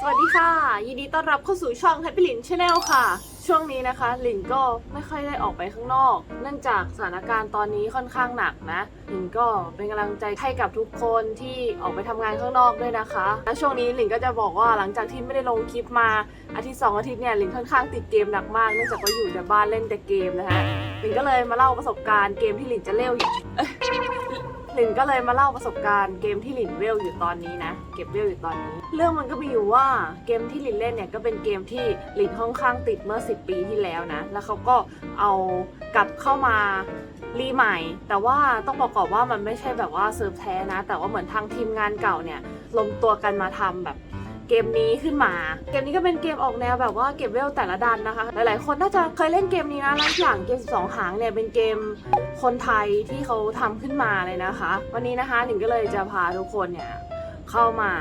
สวัสดีค่ะ ยินดีต้อนรับเข้าสู่ช่อง Happy ลิน Channel ค่ะ ช่วงนี้นะคะลินก็ไม่ค่อยได้ออกไปข้างนอก เนื่องจากสถานการณ์ตอนนี้ค่อนข้างหนักนะลินก็เป็นกำลังใจให้กับทุกคนที่ออกไปทำงานข้างนอกด้วยนะคะ และช่วงนี้ลินก็จะบอกว่าหลังจากที่ไม่ได้ลงคลิปมาอาทิตย์สองอาทิตย์เนี่ยลินค่อนข้างติดเกมหนักมากเนื่องจากว่าอยู่แต่บ้านเล่นแต่เกมนะคะลินก็เลยมาเล่าประสบการณ์เกมที่ลินจะเล่าอยู่ หลินก็เลยมาเล่าประสบการณ์เกมที่หลินเวลอยู่ตอนนี้นะ เก็บเวลอยู่ตอนนี้ เรื่องมันก็มีอยู่ว่าเกมที่หลินเล่นเนี่ยก็เป็นเกมที่หลินค่อนข้างติดเมื่อ 10 ปีที่แล้วนะ แล้วเขาก็เอากลับเข้ามารีใหม่ แต่ว่าต้องบอกก่อนว่ามันไม่ใช่แบบว่าเซิร์ฟแท้นะ แต่ว่าเหมือนทางทีมงานเก่าเนี่ยรวมตัวกันมาทำแบบ เกมนี้ขึ้นมา เกมนี้ก็เป็นเกมออกแนวแบบว่าเก็บเวลแต่ละดันนะคะ หลายๆ คนน่าจะเคยเล่นเกมนี้นะแล้วอย่างเกม 12 หางเนี่ยเป็นเกมคนไทยที่เขาทำขึ้นมาเลยนะคะ วันนี้นะคะหนิงก็เลยจะพาทุกคนเนี่ยเข้ามา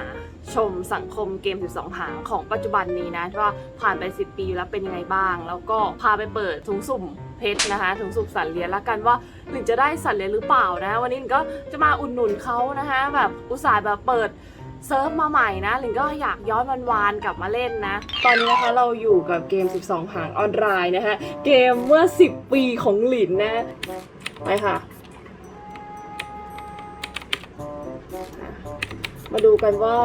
ชมสังคมเกม 12 หางของปัจจุบันนี้นะว่าผ่านไป 10 ปีแล้วเป็นยังไงบ้าง แล้วก็พาไปเปิดถุงสุ่มเพชรนะคะถุงสุ่มสัตว์เลี้ยงแล้วกันว่าหลินจะได้สัตว์เลี้ยงหรือเปล่านะ วันนี้หลินก็จะมาอุดหนุนเขานะคะแบบอุตส่าห์แบบเปิด เซิร์ฟมาใหม่นะหลิงก็อยากย้อนวันวานกลับมาเล่นนะ ตอนนี้นะคะเราอยู่กับเกม 12 หางออนไลน์นะคะเกมเมื่อ 10 ปีของหลินนะ ไปค่ะ มาดูกันว่า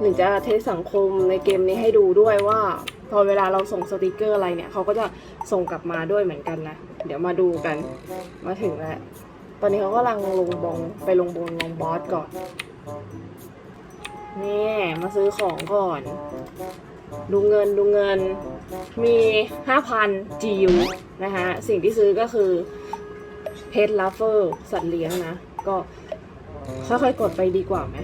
หลินจะเทสสังคมในเกมนี้ให้ดูด้วยว่าพอเวลาเราส่งสติกเกอร์อะไรเนี่ยเขาก็จะส่งกลับมาด้วยเหมือนกันนะ เดี๋ยวมาดูกันมาถึงแล้ว ตอนนี้เขากำลังลงบงไปลงบนลงบอสก่อน นี่มาซื้อของก่อน ดูเงินดูเงิน มี 5,000จิวนะคะสิ่งที่ซื้อก็คือเพชรลัฟเฟอร์สัตว์เลี้ยงนะ ก็ค่อยๆกดไปดีกว่าไหม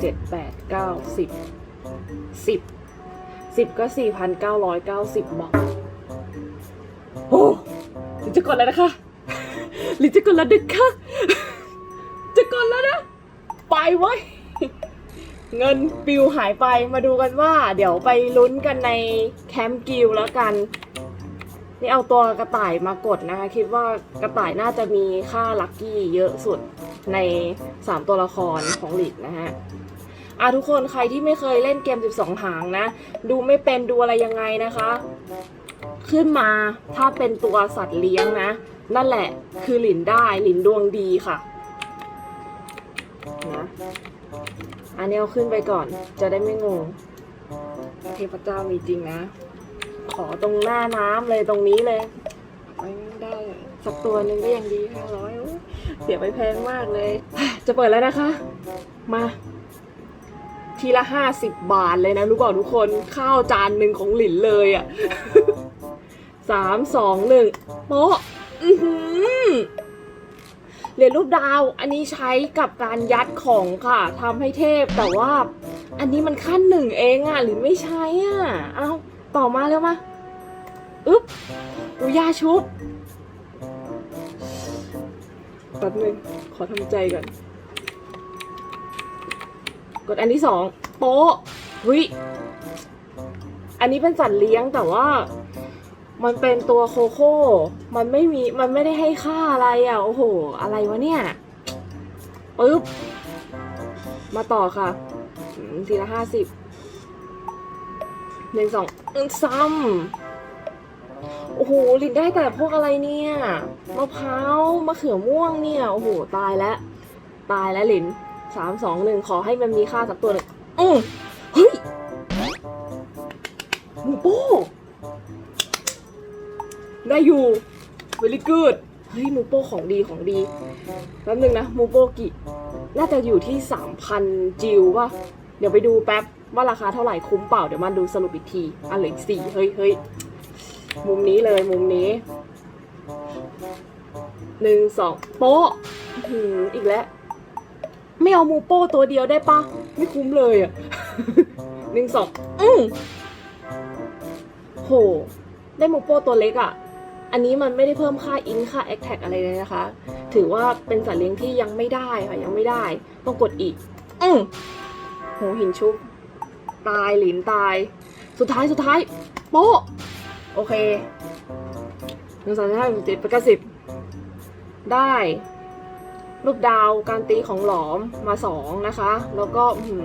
เจ็ดแปดเก้าสิบสิบสิบก็สี่พันเก้าร้อยเก้าสิบบาทโอ้หรือจะกดแล้วนะคะหรือจะกดแล้วดึกค่ะ เว้ย เงินปิวหายไปมาดูกันว่า เดี๋ยวไปลุ้นกันในแคมป์กิลแล้วกัน นี่เอาตัวกระต่ายมากดนะคะ คิดว่ากระต่ายน่าจะมีค่าลัคกี้เยอะสุดใน 3 ตัวละครของลีดนะฮะอะทุกคนใครที่ไม่เคยเล่นเกม 12 หางนะ ดูไม่เป็นดูอะไรยังไงนะคะ ขึ้นมาถ้าเป็นตัวสัตว์เลี้ยงนะ นั่นแหละคือหลินได้หลินดวงดีค่ะ อันนี้เอาขึ้นไปก่อน จะได้ไม่งง เทพเจ้ามีจริงนะ ขอตรงหน้าน้ำเลยตรงนี้เลยไม่ได้สักตัวหนึ่งก็ยังดีห้าร้อยเสียไปแพงมากเลย จะเปิดแล้วนะคะ มา ทีละห้าสิบบาทเลยนะรู้เปล่าทุกคนข้าวจานหนึ่งของหลินเลยอะ่ะสามสองหนึ่งโป๊ะอือ เหรียญรูปดาว อันนี้ใช้กับการยัดของค่ะทำให้เทพ แต่ว่า อันนี้มันขั้นหนึ่งเองอะหรือไม่ใช้อะเอาต่อมาแล้วมา อึ๊บอุยาชุบแป๊บนึง ขอทำใจก่อน กดอันที่สองโป๊ะหุยอันนี้เป็นสัตว์เลี้ยงแต่ว่า มันเป็นตัวโคโค่ มันไม่มี มันไม่ได้ให้ค่าอะไรอะ โอ้โห อะไรวะเนี่ยปึ๊บ มาต่อค่ะทีละห้าสิบหนึ่งสองซ้ำโอ้โหลินได้แต่พวกอะไรเนี่ยมะพร้าวมะเขือม่วงเนี่ย โอ้โห ตายแล้ว ตายแล้วลินสามสองหนึ่งขอให้มันมีค่าสักตัวหนึ่งอืมเฮ้ยหมูโป้ ได้อยู่ very good เฮ้ยมูโป้ของดีของดีแป๊บนึงนะมูโปกิน่าจะอยู่ที่ 3,000 จิวป่ะ เดี๋ยวไปดูแป๊บว่าราคาเท่าไหร่คุ้มเปล่า เดี๋ยวมาดูสรุปอีกที อันเหลืออกสี่เฮ้ยเฮ้ยมุมนี้เลยมุมนี้หนึ่งสองโป๊ะอืออีกแล้ว ไม่เอามูโป้ตัวเดียวได้ปะไม่คุ้มเลยอะหนึ่งสองอืมโห ได้มูโป้ตัวเล็กอะ่ะ อันนี้มันไม่ได้เพิ่มค่าอินค่าแอคแท็กอะไรเลยนะคะ ถือว่าเป็นสัตว์เลี้ยงที่ยังไม่ได้ค่ะยังไม่ได้ ต้องกดอีก อืมโหหินชุบ ตายหลินตาย สุดท้ายสุดท้าย โป๊ะ โอเคหนึ่งสองสามสี่ห้าหกเจ็ดแปดเก้าสิบได้ รูปดาวการตีของหลอมมาสองนะคะ แล้วก็หื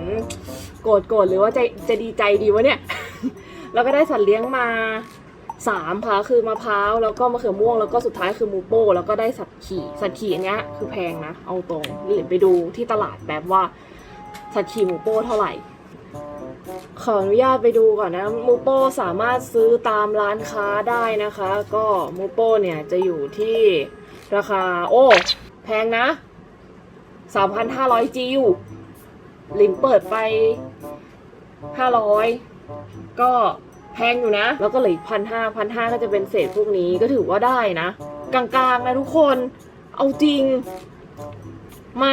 โกรธโกรธหรือว่าจะจะดีใจดีวะเนี่ย แล้วก็ได้สัตว์เลี้ยงมา สามค่ะคือมะพร้าวแล้วก็มะเขือม่วงแล้วก็สุดท้ายคือมูโป้แล้วก็ได้สัตว์ขี่สัตว์ขี่อันเนี้ยคือแพงนะ เอาตรงหรือไปดูที่ตลาดแบบว่าสัตว์ขี่มูโป้เท่าไหร่ ขออนุญาตไปดูก่อนนะมูโป้สามารถซื้อตามร้านค้าได้นะคะ ก็มูโป้เนี่ยจะอยู่ที่ราคาโอ้ แพงนะ 3,500 จิวหลินเปิดไป 500 ก็ แพงอยู่นะ แล้วก็เหลือพันห้าพันห้าก็จะเป็นเศษพวกนี้ก็ถือว่าได้นะ กลางๆนะทุกคน เอาจริงมา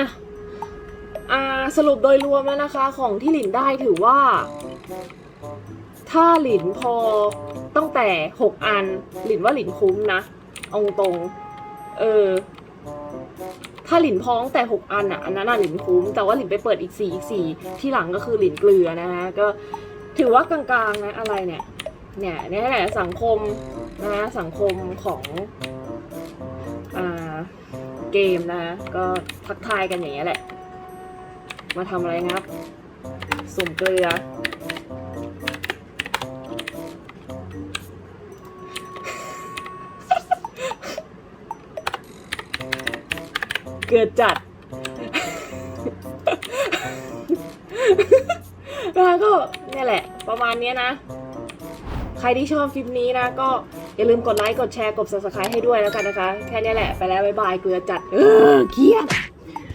อ่าสรุปโดยรวมแล้วนะคะของที่หลินได้ถือว่า ถ้าหลินพอตั้งแต่ 6 อัน หลินว่าหลินคุ้มนะเอาตรงเออถ้าหลินพองแต่ 6 อันอะอันนั้นน่ะหลินคุ้ม แต่ว่าหลินไปเปิดอีก 4 อีก 4 ที่หลังก็คือหลินเกลือนะคะก็ถือว่ากลางๆนะอะไรเนี่ย เนี่ยนี่แหละสังคมนะสังคมของอ่าเกมนะก็ทักทายกันอย่างเงี้ยแหละ มาทำอะไรครับ สุ่มเกลือ เกลือจัดแล้วก็เนี่ยแหละ ประมาณนี้นะ ใครที่ชอบคลิปนี้นะ ก็อย่าลืมกดไลค์ กดแชร์ กด subscribe ให้ด้วยแล้วกันนะคะ แค่นี้แหละ ไปแล้ว บ๊ายบาย เกลือจัด เออเครียด